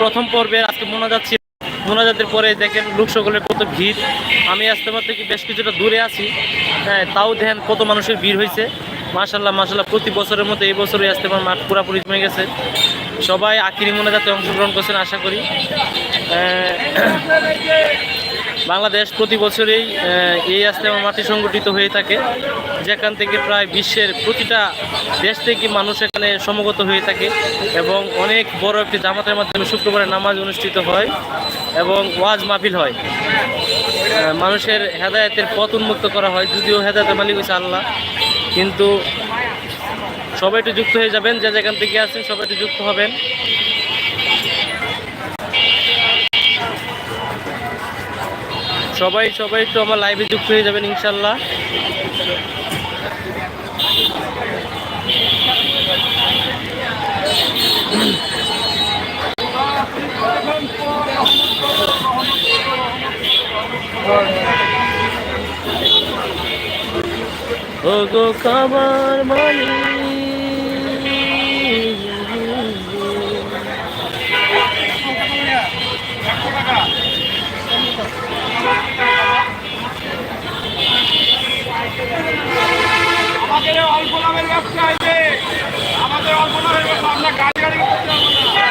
প্রথম পর্বে আজকে মোনাজাত ছিল। মোনাজাতের পরে দেখেন লোক সকলের কত ভিড়। আমি আসতে আস্তেমার থেকে বেশ কিছুটা দূরে আছি। হ্যাঁ তাও দেখেন কত মানুষের ভিড় হয়েছে। মাশাল্লাহ মাশাল্লাহ প্রতি বছরের মতো এই বছরই আসতে আস্তেমার মাঠ পুরাপুরি জমে গেছে। সবাই আখিরি মোনাজাতে অংশগ্রহণ করছেন, আশা করি। বাংলাদেশ প্রতি বছরেই এই আস্তেমা মাটি সংগঠিত হয়ে থাকে। যেখান থেকে প্রায় বিশ্বের প্রতিটা দেশ থেকে মানুষ এখানে সমগত হয়ে থাকে এবং অনেক বড় একটি জামাতের মাধ্যমে শুক্রবারে নামাজ অনুষ্ঠিত হয় এবং ওয়াজ মাহফিল হয়। মানুষের হেদায়তের পথ উন্মুক্ত করা হয়, যদিও হেদায়তের মালিক হচ্ছে আল্লাহ। কিন্তু সবাই একটু যুক্ত হয়ে যাবেন, যে যেখান থেকে আছেন সবাই একটু যুক্ত হবেন। সবাই সবাই একটু আমার লাইভে যুক্ত হয়ে যাবেন ইনশাল্লাহ। ও গো কাবার মালিক। আমাদের অল্প লাভের ব্যবসা আছে। আমাদের অল্প লাভের ব্যবসা আমরা গাড়ি গাড়ি করতে পারব না।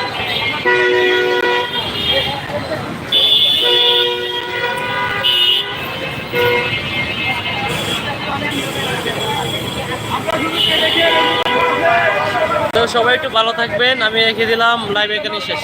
আমরা শুধু কেটে গিয়ে তো সবাই একটু ভালো থাকবেন আমি রেখে দিলাম লাইভ এখানে শেষ।